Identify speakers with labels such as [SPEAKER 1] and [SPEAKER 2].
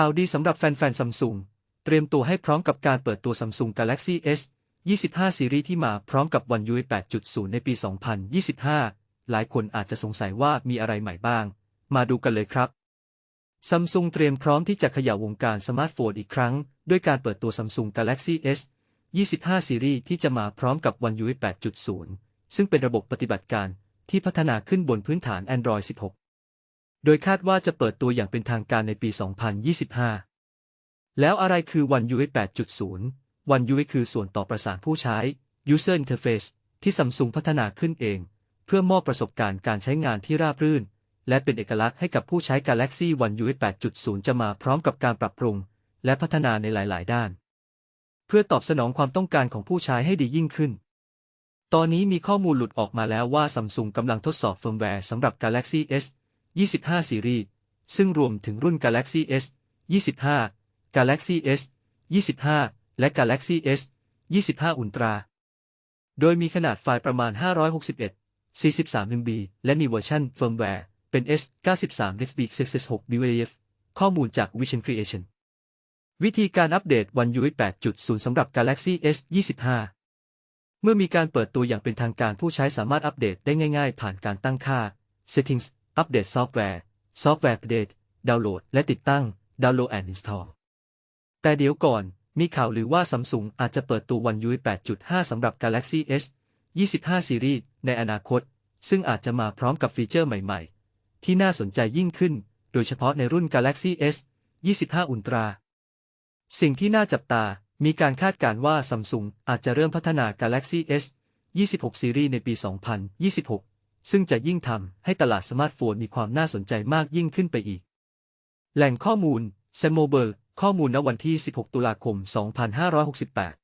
[SPEAKER 1] ข่าวดีสำหรับแฟนๆซัมซุงเตรียมตัวให้พร้อมกับการเปิดตัว Samsung Galaxy S 25 ซีรีส์ที่มาพร้อมกับ One UI 8.0 ในปี 2025 หลายคนอาจจะสงสัยว่ามีอะไรใหม่บ้าง มาดูกันเลยครับ Samsung เตรียมพร้อมที่จะขย่าวงการสมาร์ทโฟนอีกครั้ง ด้วยการเปิดตัว Samsung Galaxy S 25 ซีรีส์ที่จะมาพร้อมกับ One UI 8.0 ซึ่งเป็นระบบปฏิบัติการที่พัฒนาขึ้นบนพื้นฐาน Android 16 โดยคาดว่าจะเปิดตัวอย่างเป็นทางการในปี 2025 แล้วอะไรคือ One UI 8.0 One UI คือส่วนต่อประสานผู้ใช้ User Interface ที่ Samsung พัฒนาขึ้นเอง เพื่อมอบประสบการณ์การใช้งานที่ราบรื่น และเป็นเอกลักษณ์ให้กับผู้ใช้ Galaxy One UI 8.0 จะมาพร้อมกับการปรับปรุง และพัฒนาในหลาย ๆ ด้าน เพื่อตอบสนองความต้องการของผู้ใช้ให้ดียิ่งขึ้นตอนนี้มีข้อมูลหลุดออกมาแล้วว่า Samsung กำลังทดสอบเฟิร์มแวร์สำหรับ Galaxy S 25 ซีรีส์ ซึ่งรวมถึงรุ่น Galaxy S 25 Galaxy S 25 และ Galaxy S 25 Ultra โดยมีขนาดไฟล์ประมาณ 561 43 MB และมีเวอร์ชันเฟิร์มแวร์ เป็น S 93 XB 66 BWF ข้อมูลจาก Vision Creation วิธีการอัปเดต One UI 8.0 สำหรับ Galaxy S 25 เมื่อมีการเปิดตัวอย่างเป็นทางการผู้ใช้สามารถอัปเดตได้ง่ายๆ ผ่านการตั้งค่า Settings อัปเดตซอฟต์แวร์ ซอฟต์แวร์อัปเดต ดาวน์โหลด และติดตั้ง Download and Install แต่เดี๋ยวก่อน มีข่าวหรือว่า Samsung อาจจะเปิดตัว One UI 8.5 สำหรับ Galaxy S 25ซีรีส์ในอนาคต ซึ่งอาจจะมาพร้อมกับฟีเจอร์ใหม่ๆ ที่น่าสนใจยิ่งขึ้น โดยเฉพาะในรุ่น Galaxy S 25 Ultra สิ่งที่น่าจับตา มีการคาดการณ์ว่า Samsung อาจจะเริ่มพัฒนา Galaxy S 26ซีรีส์ในปี 2026 ซึ่งจะยิ่งทำให้ตลาดสมาร์ทโฟนมีความน่าสนใจมากยิ่งขึ้นไปอีก แหล่งข้อมูล s e m o b e r ข้อมูลณวันที่ 16 ตุลาคม 2568